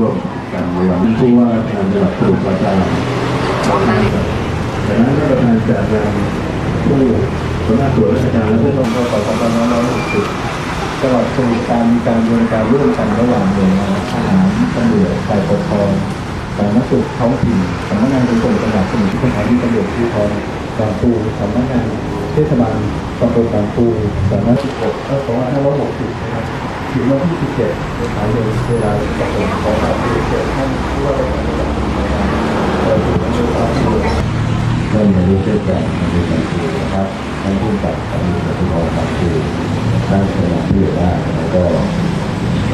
ร่วมกันในวันนี้ผู้ว่าการจังหวัดสมุทรปราการจากนั้นก็ประธานจัดงานผู้หัวหน้าส่วนราชการและผู้ต้องเข้าต่อสปนน้อยสิบจังหวัดสมุทรปราการมีการบรินการร่วมกันระหว่างหน่วยงานทหารตำรวจฝ่ายปกครองสาธารณสุขท้องถิ่นสำนักงานขนส่งจังหวัดสมุทรสาครที่ตำรวจภูธรบางปูสำนักงานเทศบาลตำบลบางปูสำนักงานหกเออสองพันห้าร้อยหกสิบนะครับ ถึงวันที่สิบเมษายนเวลาสิบหกขอรับเรียนเชิญท่านผู้ว่าราชการจังหวัดสมุทราการเอ่อถึงวันที่สามสิบก็มีรู้เช่นกันในการคือนะครับทั้งผู้กับทั้งผู้ปกครองทั้งคือด้านสถานที่ได้แล้วก็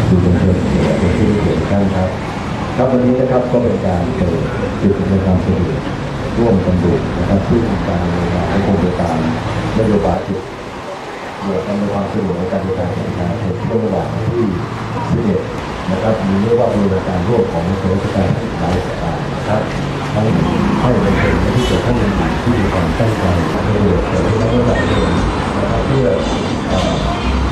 ดูเป็นเพื่อนเป็นที่เกี่ยวกันครับครับวันนี้นะครับก็เป็นการเปิดจุดในความสะดวกร่วมกันดูนะครับซึ่งการในงานให้คงเป็นการนโยบายจุด เกี่ยวกับในความสะดวกในการเดินทางของประชาชนช่วงระหว่างที่11นะครับมีเรียกว่าบริการร่วมของส่วนราชการหลายสถานนะครับทั้งให้เป็นเป็นที่เกี่ยวข้องกับที่มีความตั้งใจของตำรวจแต่ละระดับเองนะครับเพื่อ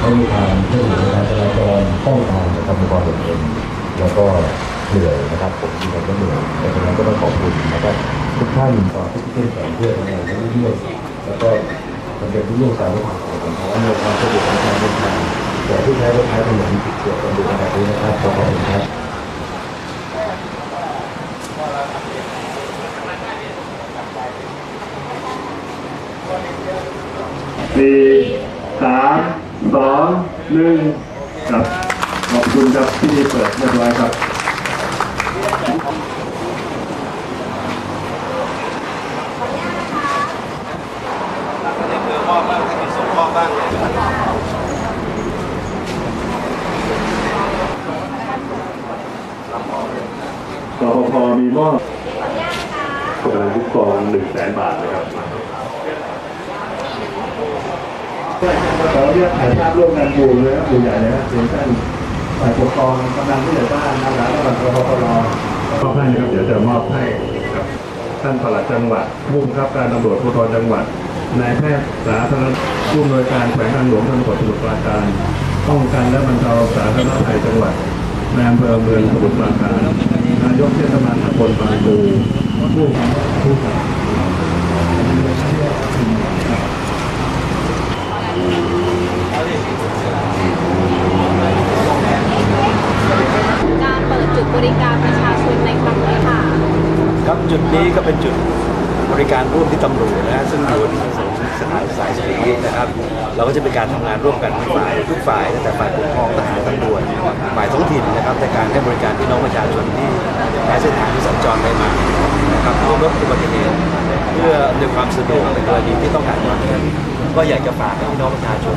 ให้มีความช่วยเหลือในการจราจรป้องกันนะครับในความเห็นเองแล้วก็เหนื่อยนะครับผมมีความก็เหนื่อยแต่ฉะนั้นก็ต้องขอบคุณนะครับทุกท่านต่อที่เป็นแสงเพื่อนในเรื่องแล้วก็มันเป็นที่ร่วมสายร่วม ของผมขออำนวยความสะดวกในการเดินทางแก่ผู้ใช้รถใช้ถนนที่เกี่ยวกับดูแบบนี้นะครับขอบคุณครับสี่สามสองหนึ่งครับขอบคุณครับที่เปิดเรียบร้อยครับ กพพ มีมอบกำลังคุ้มครองหนึ่งแสนบาทนะครับขอเรียกถ่ายภาพร่วมกันหมู่เลยครับหมู่ใหญ่เลยครับเสียงท่านฝ่ายปกครองกำลังผู้ใหญ่บ้านนักการระหว่างกพพรมอบให้นะครับเดี๋ยวจะมอบให้กับท่านปลัดจังหวัดผู้บังคับการตำรวจภูธรจังหวัดนายแพทย์สาธารณผู้อำนวยการแขวงทางหลวงจังหวัดสมุทรปราการป้องกันและบรรเทาสาธารณภัยจังหวัดนายอำเภอเมืองสมุทรปราการ นายกเทศบาลตำบลบางปูผู้ผู้กับการเปิดจุดบริการประชาชนในครั้งนี้ค่ะ ครับจุดนี้ก็เป็นจุด บริการร่วมที่ตำรวจนะฮะซึ่งอยู่ที่สสถานสายสตรีนะครับ เราก็จะเป็นการทำงานร่วมกันทุกฝ่ายทุกฝ่ายตั้งแต่ฝ่ายปกครองทหารตำรวจฝ่ายท้องถิ่นนะครับในการให้บริการพี่น้องประชาชนที่ใช้เส้นทางที่สัญจรไปมานะครับเพื่อลดอุบัติเหตุเพื่อในความสะดวกในกรณีที่ต้องการวางเงินก็อยากจะฝากให้พี่น้องประชาชน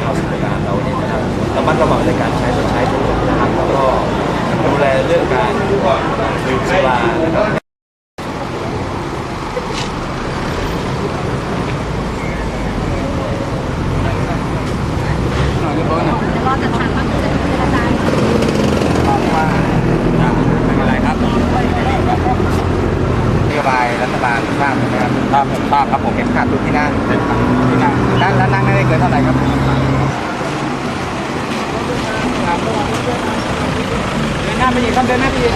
ชาวสมุทรปราการเราเนี่ยนะครับระมัดระวังในการใช้รถใช้ถนนนะครับแล้วก็ดูแลเรื่องการดื่มสุรานะครับ รอจัดสรรว่าจะเป็นอาจารย์ ไม่เป็นไรครับนโยบายรัฐบาลทราบ ใช่ไหมครับทราบครับผมเข็มขัดทุกที่นั่งที่นั่งนั่งแล้วนั่งได้เกินเท่าไหร่ครับเดินหน้าไปอีกครับเดินหน้าไปอีก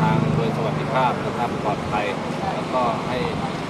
ทางโดยสวัสดิภาพนะครับปลอดภัยแล้วก็ให้